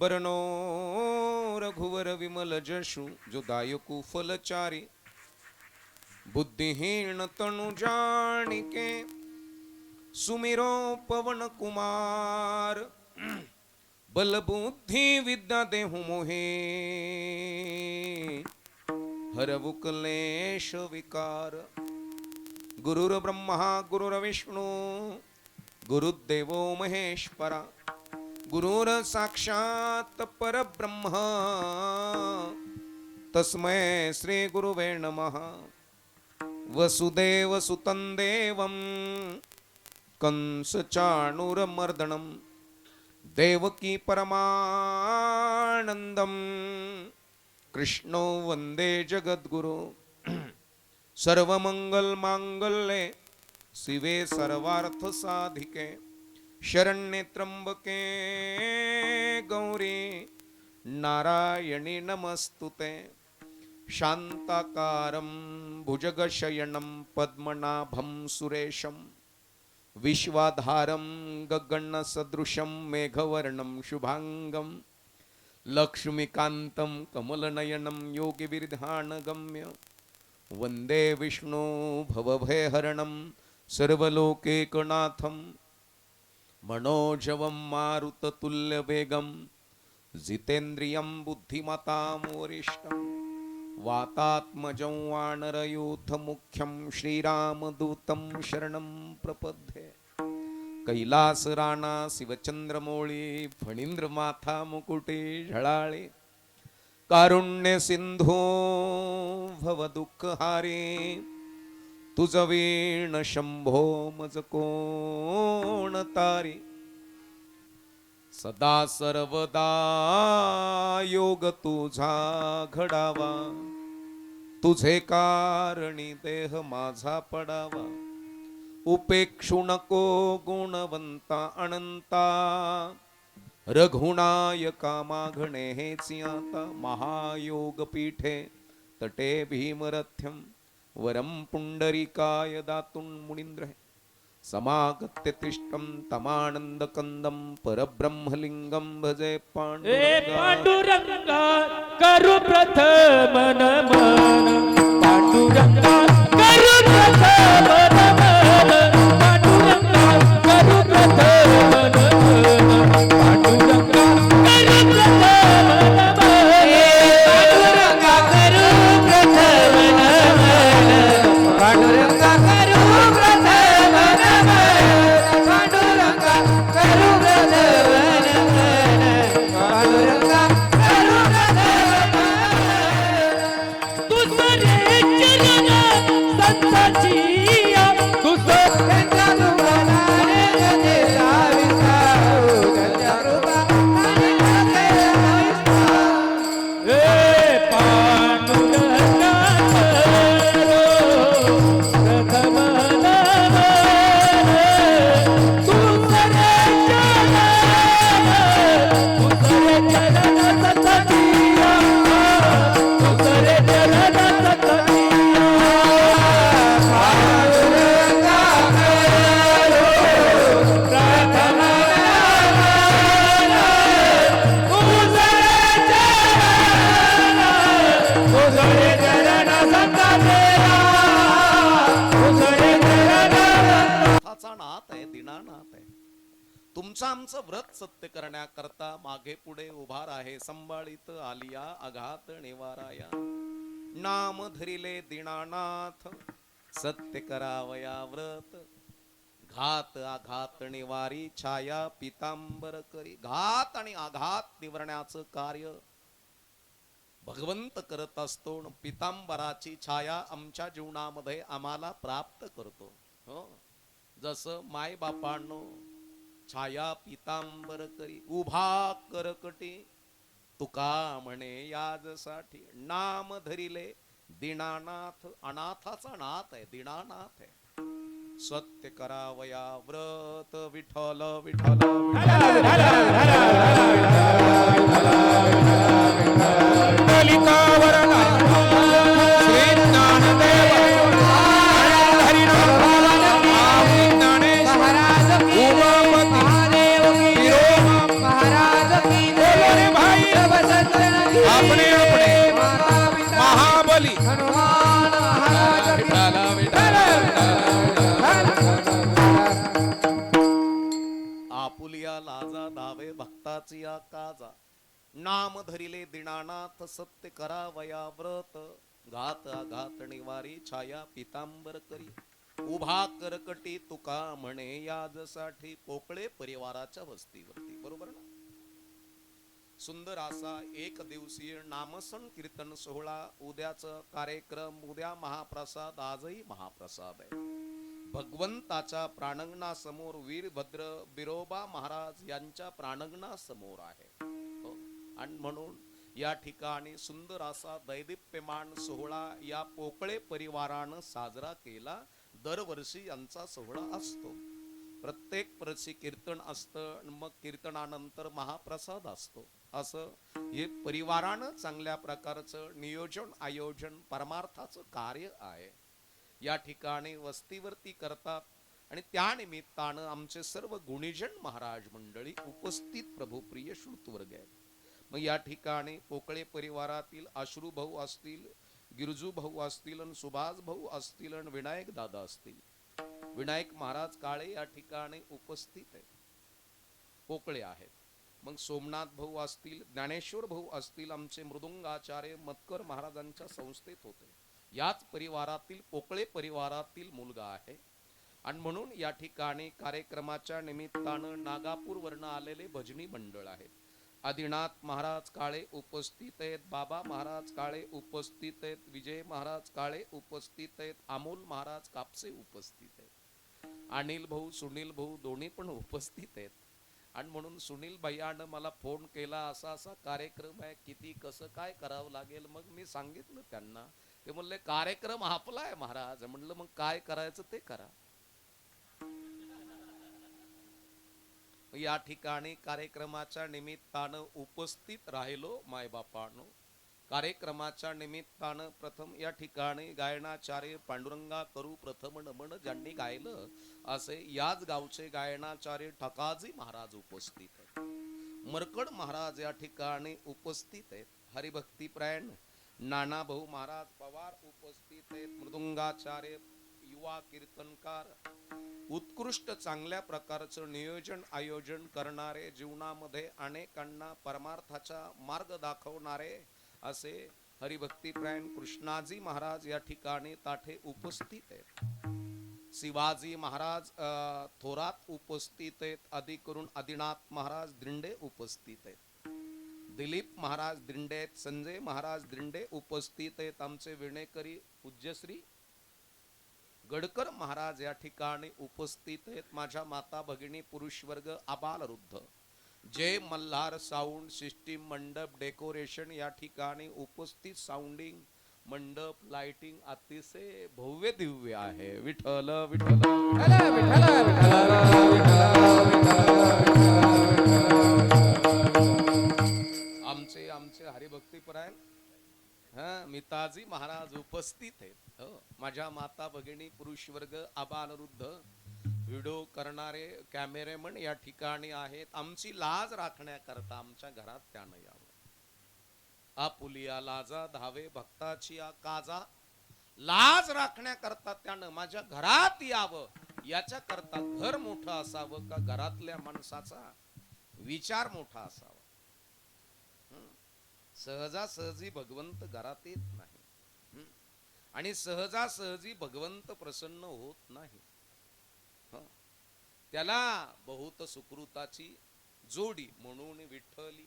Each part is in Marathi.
बरनो रघुवर विमल जशु जो दायकु फलचारी बुद्धिहीन तनु जाणिके सुमिरो पवन कुमार बल बुद्धि विद्या देहु मोहे हरवु कलेश विकार। गुरुर ब्रह्मा गुरुर विष्णू गुरुदेवो महेश्वरा गुरुर साक्षात परब्रह्म। तस्मै श्री गुरुवे नमः। वसुदेव सुतं देवं कंस देवकी परमानन्दं। कृष्णो वन्दे जगद्गुरु। सर्वमङ्गलमाङ्गल्ये शिवे सर्वार्थसाधिके शरण्ये त्र्यंबके गौरी नारायणी नमस्तुते। शान्ताकारं भुजगशयनं पद्मनाभं सुरेशं। विश्वाधारं गगणसदृशं मेघवर्णं शुभाङ्गं। लक्ष्मीकान्तं कमलनयनं योगिविधानगम्य वन्दे विष्णु भवभयहरणं सर्वलोकेकनाथम्। मनोजवं मारुततुल्यवेगं जितेन्द्रियं बुद्धिमतामोरिष्टं वातात्मजं वानरयूथमुख्यं श्रीरामदूतं शरणं प्रपद्ये कैलासराणा शिवचंद्रमौळी फणींद्रमाथा मुकुटे झळाळे कारुण्य सिंधू भवदुःखहारे तुझ वीण शंभो मज कोण तारी? सदा सर्वदा योग तुझा घडावा. तुझे कारणी देह माझा पडावा. उपेक्षु नको गुणवंता अनंता. रघुनायका माघणे हेच आता महायोग पीठे तटे भीमरथ्यम वरं पुण्डरीकाय दातुं मुनीन्द्र। समागत्य तिष्ठं तमानन्दकन्दं परब्रह्मलिङ्गं भजे पाण्डुरङ्गा पांडुरंगा करू प्रथम नमन पांडुरंगा करू तुमचं आमचं व्रत सत्य करण्याकरता मागे पुढे उभार आहे संभाळीत आलिया आघात निवाराया. नाम धरिले दीनानाथ सत्य करावया व्रत. घात आघात निवारी छाया पितांबर करी. घात आणि आघात निवरण्याचं कार्य भगवंत करत असतो पितांबराची छाया आमच्या जीवनामध्ये आम्हाला प्राप्त करतो. हो? जसं माय बापांनो छाया पितांबर करी उभा करकटी. तुका म्हणे याजसाठी नाम धरिले दीनानाथ अनाथाचा नाथ आहे दिनानाथ आहे. सत्य करावया व्रत विठ्ठल विठल महाराज लाजा दावे भक्ताची काजा नाम धरिले दिनानाथ सत्य करावया व्रत. घात आघात निवारी छाया पितांबर करी. उभा करकटी तुका म्हणे याजसाठी पोकळे परिवाराच्या वस्तीवरती. बरोबर ना? सुंदर असा एक दिवसीय नामसन कीर्तन सोहळा. उद्याच कार्यक्रम उद्या महाप्रसाद आजही महाप्रसाद आहे. भगवंताच्या प्राणंगणासमोर वीरभद्र बिरोबा महाराज यांच्या प्राणंगणासमोर आहे. हो? आणि म्हणून या ठिकाणी सुंदर असा दैदिप्यमान सोहळा या पोकळे परिवारानं साजरा केला. दरवर्षी यांचा सोहळा असतो. प्रत्येक वर्षी कीर्तन असतं आणि मग कीर्तनानंतर महाप्रसाद असतो. असं हे परिवारानं चांगल्या प्रकारचं नियोजन आयोजन परमार्थाचं कार्य आहे. या ठिकाणी वस्तीवरती करतात. आणि त्या निमित्तानं आमचे सर्व गुणीजन महाराज मंडळी उपस्थित प्रभूप्रिय श्रुतवर्ग आहेत. मग या ठिकाणी पोकळे परिवारातील अश्रू भाऊ असतील गिरजू भाऊ असतील आणि सुभाष भाऊ असतील आणि विनायक दादा असतील. विनायक महाराज काळे या ठिकाणी उपस्थित आहेत. पोकळे आहेत. मग सोमनाथ भाऊ असतील ज्ञानेश्वर भाऊ असतील आमचे मृदुंगाचार्य मतकर महाराजांच्या संस्थेत होते. याच परिवारातील पोकळे परिवारातील मुलगा आहे. आणि म्हणून या ठिकाणी कार्यक्रमाच्या निमित्तानं नागापूर वरनं आलेले भजनी मंडळ आहे. आदिनाथ महाराज काळे उपस्थित आहेत बाबा महाराज काळे उपस्थित आहेत विजय महाराज काळे उपस्थित आहेत अमोल महाराज कापसे उपस्थित आहेत. अनिल भाऊ सुनील भाऊ दोन्ही पण उपस्थित आहेत. आणि म्हणून सुनील भैयानं मला फोन केला असा असा कार्यक्रम आहे किती कसं काय करावं लागेल मग मी सांगितलं त्यांना. ते म्हणले कार्यक्रम आपला आहे महाराज. म्हणलं मग काय करायचं ते करा. या ठिकाणी कार्यक्रमाच्या निमित्तानं उपस्थित राहिलो मायबापानो. कार्यक्रमाच्या निमित्तानं प्रथम या ठिकाणी गायनाचार्य पांडुरंगा करू प्रथम नमन ज्यांनी गायलं असे याच गावचे गायनाचार्य ठकाजी महाराज उपस्थित आहेत. मरकड महाराज या ठिकाणी उपस्थित आहेत. हरिभक्तीप्रायण नाना भाऊ महाराज पवार उपस्थित आहेत. मृदुंगाचार्य युवा कीर्तनकार. उत्कृष्ट चांगल्या प्रकारचं नियोजन आयोजन करणारे जीवनामध्ये अनेकांना परमार्थाचा मार्ग दाखवणारे असे हरिभक्तीप्रायण कृष्णाजी महाराज या ठिकाणी ताठे उपस्थित आहेत. शिवाजी महाराज थोरात उपस्थित आहेत. अधिक करून आदिनाथ महाराज दिंडे उपस्थित आहेत. दिलीप महाराज दिंडे संजय महाराज दिंडे उपस्थित आहेत आमचे विणेकरी पूज्यश्री. गडकर महाराज या ठिकाणी उपस्थित आहेत. माझ्या माता भगिनी पुरुष वर्ग आबाल वृद्ध. जय मल्हार साऊंड सिस्टीम मंडप डेकोरेशन या ठिकाणी उपस्थित साऊंडिंग मंडप लाइटिंग अतिशय भव्य दिव्य आहे. विठल विठल विठल विठल आमचे आमचे हरिभक्तीपरायण हा मिताजी महाराज उपस्थित आहेत. हो माझ्या माता भगिनी पुरुष वर्ग आबाल व्हिडिओ करणारे कॅमेरेमन या ठिकाणी आहेत. आमची लाज राखण्याकरता आमच्या घरात त्यानं यावं. आपुलिया लाजा धावे भक्ताची या काजा. लाज राखण्याकरता त्यानं माझ्या घरात यावं. याच्या करता घर मोठं असावं का घरातल्या माणसाचा विचार मोठा असावा? सहजासहजी भगवंत घरात येत नाही. आणि सहजासहजी भगवंत प्रसन्न होत नाही. त्याला बहुत सुकृताची जोडी म्हणून विठ्ठली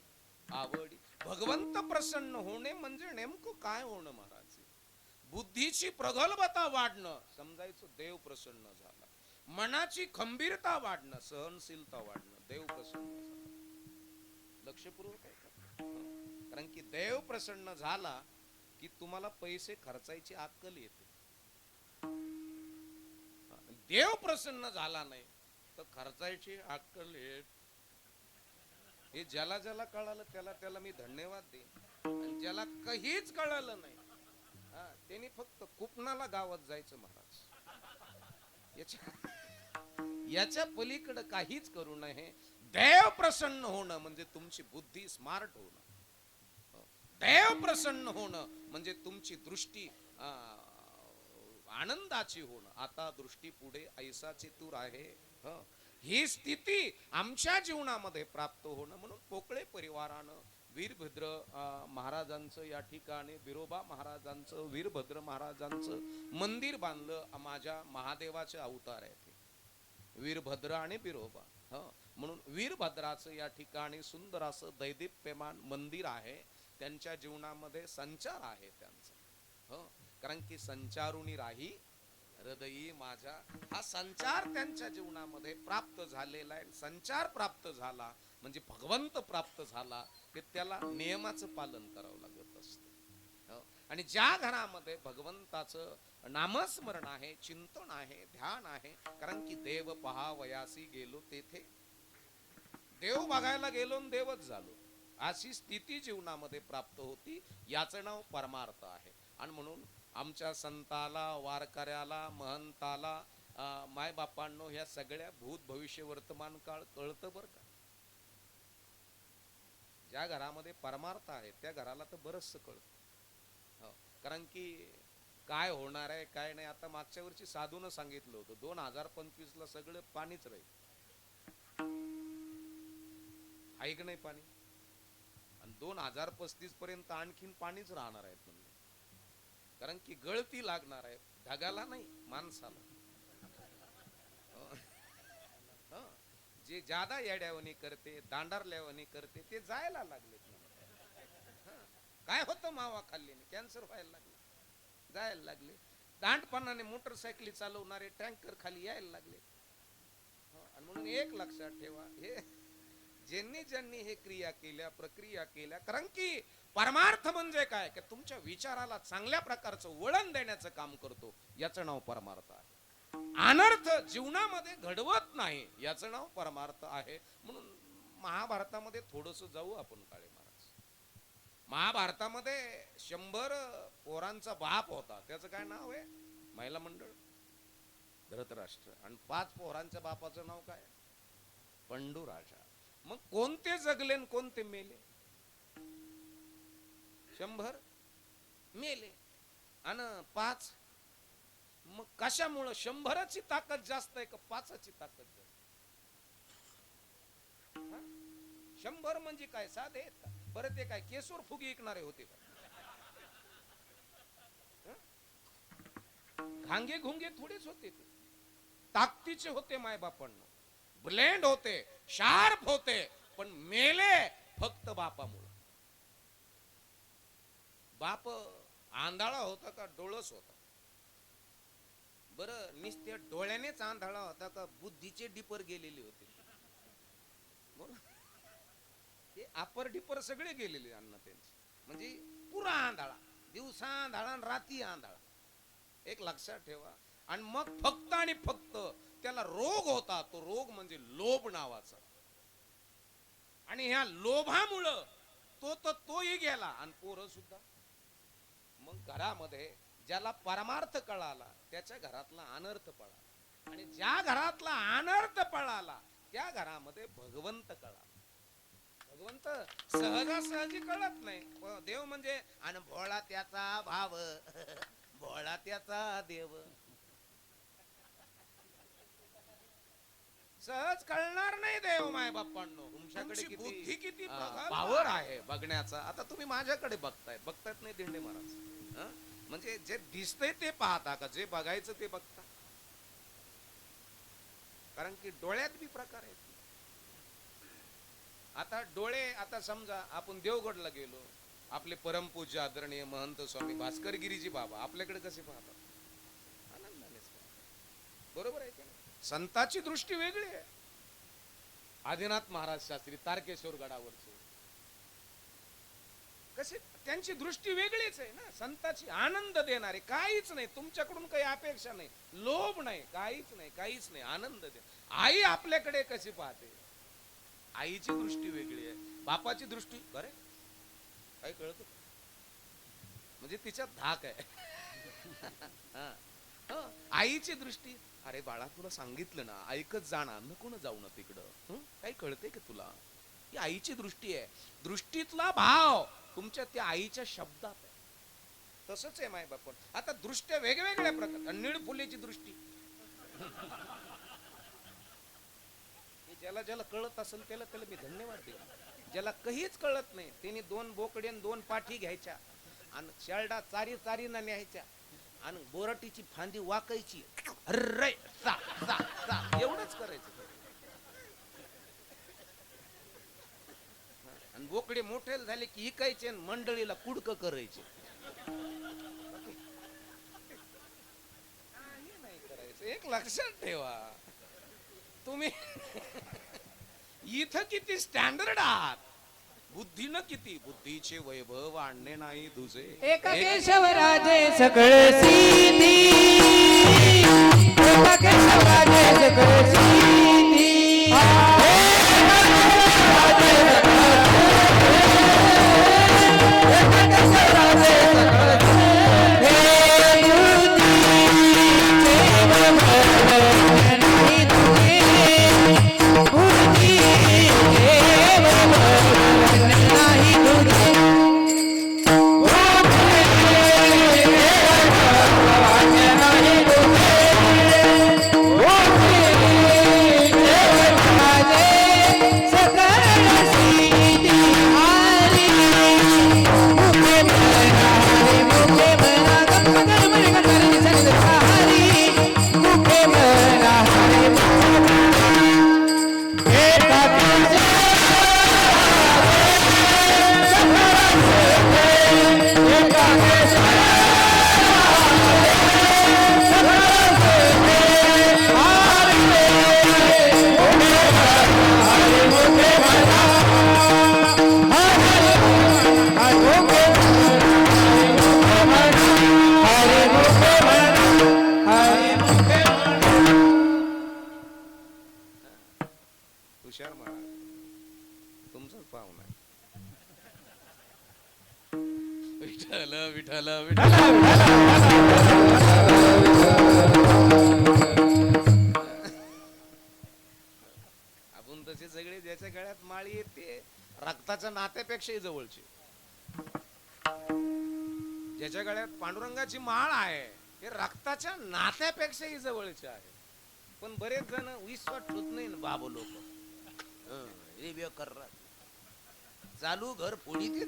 आवडी. भगवंत प्रसन्न होणे म्हणजे नेमकं काय होणं महाराज? बुद्धीची प्रगल्भता वाढणं. समजायचं देव प्रसन्न झाला. मनाची खंबीरता वाढणं सहनशीलता वाढणं देव प्रसन्न झाला. लक्षपूर्वक आहे का कारण की देव प्रसन्न झाला की तुम्हाला पैसे खर्चायची अक्कल येते. देव प्रसन्न झाला नाही तर खर्चायची अक्कल येत. हे ज्याला ज्याला कळालं त्याला त्याला मी धन्यवाद देईन. ज्याला काहीच कळालं नाही हा, त्यांनी फक्त कुपणाला गावात जायचं महाराज याच्या याच्या पलीकडे काहीच करू नये. देव प्रसन्न होणं म्हणजे तुमची बुद्धी स्मार्ट होणं. देव प्रसन्न होणं म्हणजे तुमची दृष्टी आनंदाची होण. आता दृष्टी पुढे ऐसाची तूर आहे. ही. स्थिती आमच्या जीवनामध्ये प्राप्त होणं म्हणून पोकळे परिवारानं वीरभद्र महाराजांचं या ठिकाणी बिरोबा महाराजांचं वीरभद्र महाराजांचं मंदिर बांधलं माझ्या महादेवाचे अवतार आहे ते वीरभद्र आणि बिरोबा ह. म्हणून वीरभद्राचं या ठिकाणी सुंदर असं दैदिप्यमान मंदिर आहे. त्यांच्या जीवनामध्ये संचार आहे त्यांचा. हो? कारण की संचारुणी राही हृदयी माझ्या हा संचार त्यांच्या जीवनामध्ये प्राप्त झालेला आहे. संचार प्राप्त झाला म्हणजे भगवंत प्राप्त झाला की त्याला नियमाचं पालन करावं लागत असतं. हो? आणि ज्या घरामध्ये भगवंताचं नामस्मरण आहे चिंतन आहे ध्यान आहे कारण की देव पहावयासी गेलो तेथे. देव बघायला गेलो देवच झालो. अशी स्थिती जीवनामध्ये प्राप्त होती याचं नाव परमार्थ आहे. आणि म्हणून आमच्या संताला वारकऱ्याला महंताला मायबापांनो ह्या सगळ्या भूत भविष्य वर्तमान काळ कळतं बरं का? ज्या घरामध्ये परमार्थ आहे त्या घराला तर बरचसं कळतं. हो, कारण की काय होणार आहे काय नाही आता मागच्या वर्षी साधून सांगितलं होतं दोन हजार पंचवीस ला सगळं पाणीच राहील. ऐक नाही पाणी? आणि दोन हजार पस्तीस पर्यंत आणखीन पाणीच राहणार आहेत म्हणजे. कारण की गळती लागणार आहे ढगाला नाही माणसाला. जे जादा येड्यावणी करते दांडारल्यावणी करते ते जायला लागले काय होतं मावा खाल्ल्याने? कॅन्सर व्हायला लागले. जायला लागले. दांडपणाने मोटरसायकली चालवणारे टँकर खाली यायला लागले. आणि म्हणून एक लक्षात ठेवा हे ज्यांनी ज्यांनी हे क्रिया केल्या प्रक्रिया केल्या कारण की परमार्थ म्हणजे काय? की तुमच्या विचाराला चांगल्या प्रकारचं वळण देण्याचं काम करतो. याचं नाव परमार्थ आहे. अनर्थ जीवनामध्ये घडवत नाही याचं नाव परमार्थ आहे. म्हणून महाभारतामध्ये थोडस जाऊ आपण काळे महाराज. महाभारतामध्ये शंभर पोरांचा बाप होता. त्याचं काय नाव आहे? महिला मंडळ. धृतराष्ट्र. आणि पाच पोरांच्या बापाचं नाव काय? पंडू राजा मग कोणते जगले न कोणते मेले? शंभर मेले आणि पाच. मग कशामुळं शंभराची ताकद जास्त आहे का पाचाची ताकद जास्त शंभर म्हणजे काय? साधे बरं ते काय केसूर फुगी ऐकणारे होते का? घांगे घुंगे थोडेच होते ते. ताकदीचे होते मायबापांना. ब्लेंड होते शार्प होते पण मेले फक्त बापामुळे. बाप आंधळा होता का डोळस होता? बर नुसत्या डोळ्यानेच आंधळा होता का बुद्धीचे डिपर गेलेले होते? बरं? हे अपर डिपर सगळे गेलेले अन्न त्यांचे. म्हणजे पुरा आंधळा दिवसा आंधळा आणि राती आंधळा. एक लक्षात ठेवा. आणि मग फक्त आणि फक्त त्याला रोग होता तो रोग म्हणजे लोभ नावाचा. आणि ह्या लोभामुळं तो तर तोही गेला आणि पोरं सुद्धा. मग घरामध्ये ज्याला परमार्थ कळाला त्याच्या घरातला अनर्थ पळाला. आणि ज्या घरातला अनर्थ पळाला त्या घरामध्ये भगवंत कळाला. भगवंत सहजासहजी कळत नाही. देव म्हणजे आणि भोळा त्याचा भाव भोळा त्याचा देव. सहज कळणार नाही देव माय बाप्पांनो. तुमच्याकडे किती बुद्धी किती पावर आहे. बघण्याचा. आता तुम्ही माझ्याकडे बघताय. बघतायत नाही दिंडे महाराज. हं? म्हणजे जे दिसतंय ते पाहता का? जे बघायचं ते बघता. कारण की डोळ्यात बी प्रकार आहेत. आता डोळे आता समजा आपण देवगडला गेलो. आपले परमपूज्य आदरणीय महंत स्वामी भास्कर गिरीजी बाबा आपल्याकडे कसे पाहतात? आनंदानेच पाहतात. बरोबर आहे की संताची दृष्टी वेगळी आहे. आदिनाथ महाराज शास्त्री तारकेश्वर गडावरचे. कसे त्यांची दृष्टी वेगळीच आहे ना. संताची आनंद देणारे काहीच नाही. तुमच्याकडून काही अपेक्षा नाही. लोभ नाही. काहीच नाही. काहीच नाही. आनंद दे. आई आपल्याकडे कशी पाहते? आईची दृष्टी वेगळी आहे. बापाची दृष्टी बरे? काही कळत? म्हणजे तिच्यात धाक आहे. हा. आईची दृष्टी अरे बाळा तुला सांगितलं ना ऐकत जाणार नको ना जाऊ ना तिकडं. काही कळते का तुला? ही आईची दृष्टी आहे. दृष्टीतला भाव तुमच्या त्या आईच्या शब्दात आहे. तसंच आहे माय बाप आता दृष्ट्या वेगवेगळ्या प्रकार निळ फुलेची दृष्टी. ज्याला ज्याला कळत असेल त्याला त्याला मी धन्यवाद देईन. ज्याला काहीच कळत नाही त्यांनी दोन बोकडे आणि दोन पाठी घ्यायच्या. आणि शेरडा चारी चारीनं न्यायच्या. आणि बोराटीची फांदी वाकायची. अर्रे सा सा सा. एवढंच करायचं. आणि बोकडे मोठे झाले की इकायचे आणि मंडळीला कुडक करायचे. एक लक्षात ठेवा. तुम्ही इथं किती स्टँडर्ड आहात. बुद्धीनं किती? बुद्धीचे वैभव आणणे नाही तुझे. एक केशवराजे सकळ सिद्धी एक केशवराजे सकळ सिद्धी विठ्ठल विठ्ठल विठ्ठल. आपण तसे सगळे ज्याच्या गळ्यात माळी येते रक्ताच्या नात्यापेक्षाही जवळची. ज्याच्या गळ्यात पांडुरंगाची माळ आहे हे रक्ताच्या नात्यापेक्षाही जवळचे आहे. पण बरेच जण विश्वास ठेवत नाही ना बाबू लोक. चालू घर फोडी देत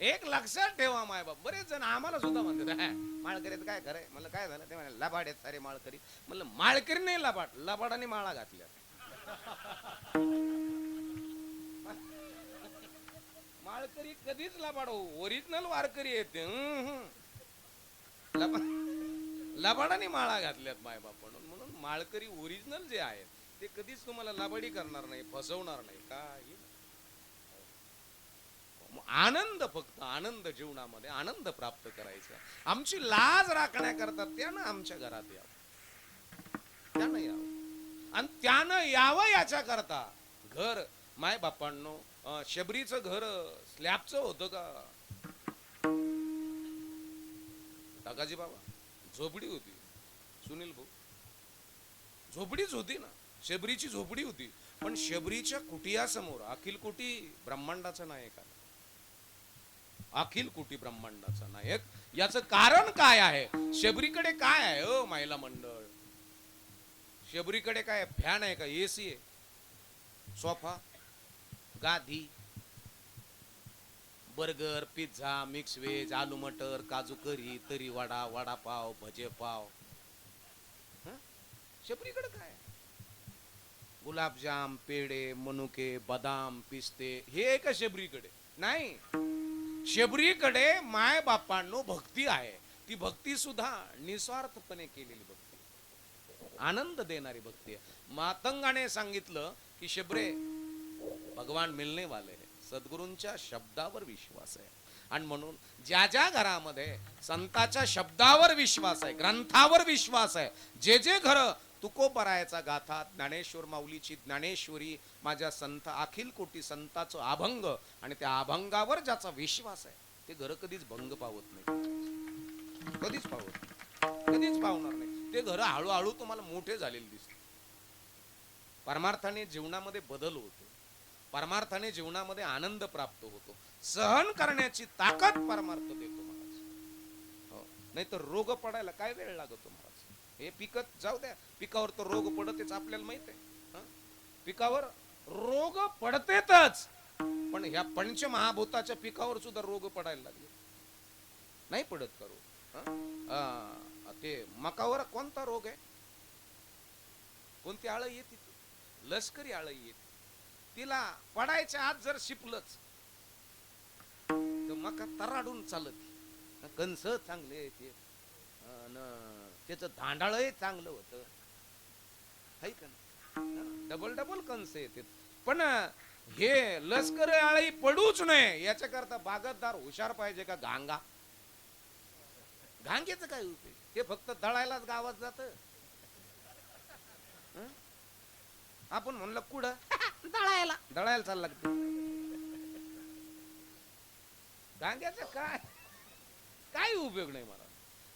एक लक्षात ठेवा माय बाप. बरेच जण आम्हाला सुद्धा म्हणतात माळकरीत काय खरंय? मला काय झालं? ते म्हणाले लबाड आहेत सारे माळकरी. म्हणलं माळकरी नाही लबाड लबाडाने माळा घातल्या. माळकरी कधीच लबाड ओरिजिनल वारकरी येते लबाडाने माळा घातल्यात माय बाप. म्हणून म्हणून माळकरी ओरिजिनल जे आहेत ते कधीच तुम्हाला लबाडी करणार नाही फसवणार नाही. काही आनंद फक्त आनंद जीवनामध्ये आनंद प्राप्त करायचा. आमची लाज राखण्याकरता त्यानं आमच्या घरात यावं. त्यानं यावं. आणि त्यानं यावं याच्या करता. घर माय बापांनो अं, शबरीचं घर स्लॅबचं होतं का? टाकाजी बाबा झोपडी होती. सुनील भाऊ. झोपडीच होती ना. शबरीची झोपडी होती. पण शबरीच्या कुटियासमोर अखिल कुटी ब्रह्मांडाचा नायक आला. अखिल कुटी ब्रह्मांडाचा नायक. याचं कारण काय आहे? शबरीकडे काय आहे अ महिला मंडळ? शबरीकडे काय फॅन आहे का? एसी आहे. सोफा गादी बर्गर पिझ्झा मिक्स व्हेज आलू मटर काजू करी तरी वडा वडापाव भजे पाव शबरीकडे काय गुलाबजाम पेढे मनुके बदाम पिस्ते हे आहे का शबरीकडे. नाही. शबरीकडे माय बापांनो भक्ती आहे. ती भक्ती सुद्धा निस्वार्थपणे केलेली भक्ती आनंद देणारी भक्ती आहे. मातंगाने सांगितलं की शबरे भगवान मिळणे वाले सद्गुरूंच्या शब्दावर विश्वास आहे. आणि म्हणून ज्या ज्या घरामध्ये संताच्या शब्दावर विश्वास आहे ग्रंथावर विश्वास आहे जे जे घर तुकोबरायाचा गाथा ज्ञानेश्वर माऊलीची ज्ञानेश्वरी माझ्या संत अखिल कोटी संताचं अभंग आणि त्या अभंगावर ज्याचा विश्वास आहे ते घर कधीच भंग पावत नाही. कधीच पावत कधीच पावणार नाही. ते घर हळूहळू तुम्हाला मोठे झालेले दिसते. परमार्थाने जीवनामध्ये बदल होतो. परमार्थाने जीवनामध्ये आनंद प्राप्त होतो. सहन करण्याची ताकद परमार्थ देतो महाराज हो. नाही तर रोग पडायला काय वेळ लागतो तुम्हाला? हे पिकत जाऊ द्या. पिकावर तर रोग पडतेच आपल्याला माहीत आहे. पिकावर रोग पडतेतच. पण ह्या पंचमहाभूताच्या पिकावर सुद्धा रोग पडायला लागले. नाही पडत करो ते मकावर कोणता रोग आहे? कोणती आळ येते ती? लष्करी आळ येते तिला पडायच्या आत जर शिपलच तर मका तराडून चालत. कंस चांगले ते. त्याच धांडाळही चांगलं होतं. हाय का डबल डबल कंस येते पण हे लष्कर आळी पडूच नये याच्या करता बागतदार हुशार पाहिजे का गांगा? गांगेच काय उपयोग? ते फक्त दळायलाच गावात जात. आपण म्हणलं कुठं? दळायला. दळायला चालला लागते गांग्याचं काय? काय उपयोग नाही महाराज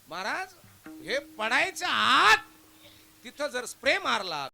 महाराज हे पडायच्या आत तिथं जर स्प्रे मारला